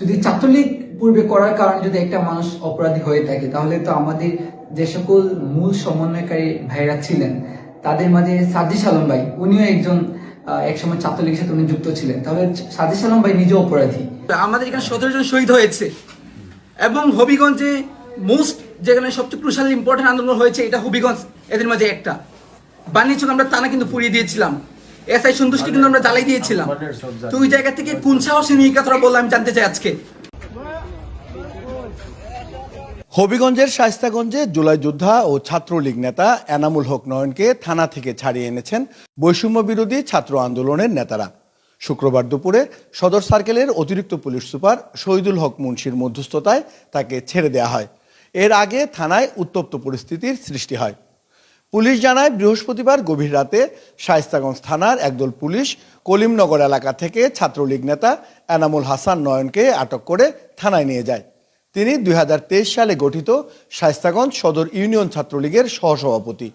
যদি ছাত্রলীগ পূর্বে করার কারণে যদি একটা মানুষ অপরাধী হয়ে থাকে, তাহলে তো আমাদের যে সকল মূল সমন্বয়কারী ভাইরা ছিলেন, তাদের মাঝে সাজিস আলম ভাই, উনিও একজন একসময় ছাত্রলীগের সাথে উনি যুক্ত ছিলেন। তাহলে সাজিস আলম ভাই নিজেও অপরাধী। আমাদের এখানে সতেরো জন শহীদ হয়েছে এবং হবিগঞ্জে মোস্ট যেখানে সবচেয়ে ক্রুশাল ইম্পর্টেন্ট আন্দোলন হয়েছে, এটা হবিগঞ্জ, এদের মাঝে একটা। বাণিজ্য আমরা তানা কিন্তু পুড়িয়ে দিয়েছিলাম। এসআই সন্তুষ্টি কিন্তু আমরা জ্বালাই দিয়েছিলাম। তো ওই জায়গা থেকে কোন সাহসে নিয়ে কথাটা বললাম আমি জানতে চাই আজকে। হবিগঞ্জের শায়স্তাগঞ্জে জুলাই যোদ্ধা ও ছাত্রলীগ নেতা এনামুল হক নয়নকে থানা থেকে ছাড়িয়ে এনেছেন বৈষম্য বিরোধী ছাত্র আন্দোলনের নেতারা। শুক্রবার দুপুরে সদর সার্কেলের অতিরিক্ত পুলিশ সুপার শহীদুল হক মুন্সির মধ্যস্থতায় তাকে ছেড়ে দেওয়া হয়। এর আগে থানায় উত্তপ্ত পরিস্থিতির সৃষ্টি হয়। পুলিশ জানায় বৃহস্পতিবার গভীর রাতে শায়স্তাগঞ্জ থানার একদল পুলিশ কলিমনগর এলাকা থেকে ছাত্রলীগ নেতা এনামুল হাসান নয়নকে আটক করে থানায় নিয়ে যায়। তিনি দুই হাজার তেইশ সালে গঠিত শায়স্তাগঞ্জ সদর ইউনিয়ন ছাত্রলীগের সহসভাপতি।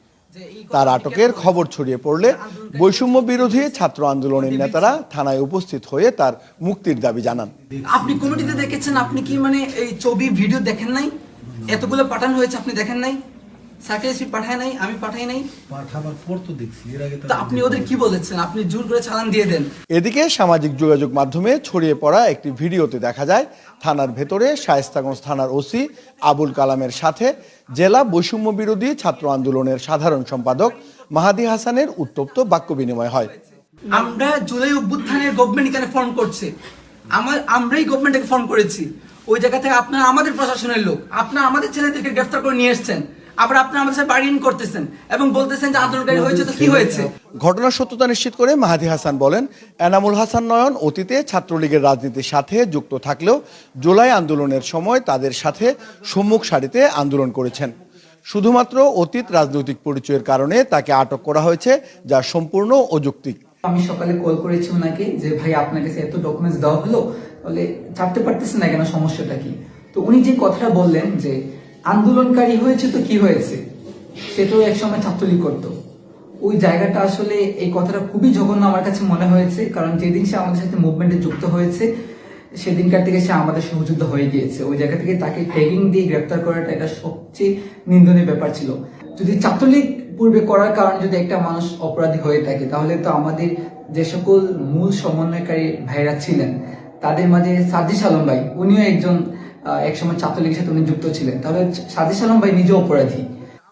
তার আটকের খবর ছড়িয়ে পড়লে বৈষম্য বিরোধী ছাত্র আন্দোলনের নেতারা থানায় উপস্থিত হয়ে তার মুক্তির দাবি জানান। আপনি কমিটিতে দেখেছেন আপনি কি মানে এই ছবি ভিডিও দেখেন নাই? এতগুলো পাঠানো হয়েছে আপনি দেখেন নাই? পাঠায় নাই আমি পাঠাই নাই। পাঠাবার পর তো দেখছি এর আগে তো আপনি ওদের কি বলেছেন? আপনি জোর করে চালান দিয়ে দেন। এদিকে সামাজিক যোগাযোগ মাধ্যমে ছড়িয়ে পড়া একটি ভিডিওতে দেখা যায় থানার ভেতরে শায়েস্তাগঞ্জ থানার ওসি আবুল কালামের সাথে জেলা বৈষম্য বিরোধী ছাত্র আন্দোলনের সাধারণ সম্পাদক মাহাদি হাসানের উত্তপ্ত বাক্য বিনিময় হয়। আমরা জুলাই অভ্যুত্থানের গভর্নমেন্ট এখানে ফর্ম করছে। আমার আমরাই গভর্নমেন্টকে ফর্ম করেছি। ওই জায়গা থেকে আপনারা আমাদের প্রশাসনের লোক আপনারা আমাদের ছেলেদেরকে গ্রেফতার করে নিয়ে এসছেন। আবার আপনারা আমাদের সাথে বাড়িন করতেছেন এবং বলতেছেন যে আন্দোলনকারী হয়েছে তো কি হয়েছে? ঘটনার সত্যতা নিশ্চিত করে মাহাদি হাসান বলেন এনামুল হাসান নয়ন অতীতে ছাত্রলীগের রাজনীতির সাথে যুক্ত থাকলেও জুলাই আন্দোলনের সময় তাদের সাথে সম্মুখ সারিতে আন্দোলন করেছেন। শুধুমাত্র অতীত রাজনৈতিক পরিচয়ের কারণে তাকে আটক করা হয়েছে যা সম্পূর্ণ অযৌক্তিক। আমি সকালে কল করেছি ওনাকে যে ভাই আপনার কাছে এত ডকুমেন্টস দেওয়া হলো? বলে ছাড়তে পারতেছেন না কেন সমস্যাটা কি? তো উনি যে কথাটা বললেন যে আন্দোলনকারী হয়েছে তো কি হয়েছে? সে তো একসময় ছাত্রলীগ করতো। ওই জায়গাটা আসলে এই কথাটা খুবই জঘন্য আমার কাছে মনে হয়েছে, কারণ যেদিন সে আমাদের সাথে মুভমেন্টে যুক্ত হয়েছে, সেদিনকার থেকে সে আমাদের সহযুদ্ধ হয়ে গিয়েছে। ওই জায়গা থেকে তাকে ট্যাগিং দিয়ে গ্রেপ্তার করাটা এটা সবচেয়ে নিন্দনীয় ব্যাপার ছিল। যদি ছাত্রলীগ পূর্বে করার কারণে যদি একটা মানুষ অপরাধী হয়ে থাকে, তাহলে তো আমাদের যে সকল মূল সমন্বয়কারী ভাইরা ছিলেন, তাদের মাঝে সাজিস আলম ভাই, উনিও একজন একসময় ছাত্রলীগের সাথে উনি যুক্ত ছিলেন। তাহলে সাজিস আলম ভাই নিজেও অপরাধী।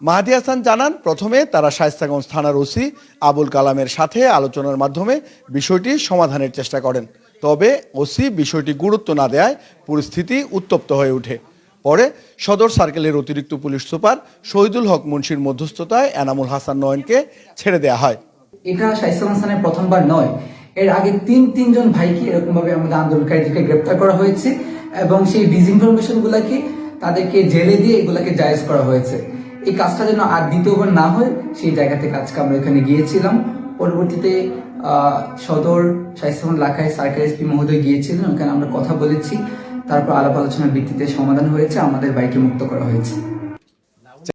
মাহাদি হাসান জানান প্রথমে তারা শায়স্তাগঞ্জ থানার ওসি আবুল কালামের সাথে আলোচনার মাধ্যমে বিষয়টি সমাধানের চেষ্টা করেন। তবে ওসি বিষয়টি গুরুত্ব না দেয় পরিস্থিতি উত্তপ্ত হয়ে ওঠে। পরে সদর সার্কেলের অতিরিক্ত পুলিশ সুপার শহীদুল হক মুন্সির মধ্যস্থতায় এনামুল হাসান নয়নকে ছেড়ে দেওয়া হয়। এটা শাইসুল হাসানের প্রথমবার নয়। এর আগে তিন তিনজন ভাইকে এরকম ভাবে আমাদের আন্দোলনকারীদেরকে গ্রেপ্তার করা হয়েছে। এবং সেই ডিসইনফরমেশন গুলাকে তাদেরকে জেলে দিয়ে এগুলাকে জায়েজ করা হয়েছে। এই কাজটা যেন আর দ্বিতীয়বার না হয়, সেই জায়গা থেকে আজকে আমরা এখানে গিয়েছিলাম। পরবর্তীতে সদর সাইসমন লাখায় সার্কেল এসপি মহোদয় গিয়েছিলেন, ওখানে আমরা কথা বলেছি। তারপর আলাপ আলোচনার ভিত্তিতে সমাধান হয়েছে, আমাদের বাইকে মুক্ত করা হয়েছে।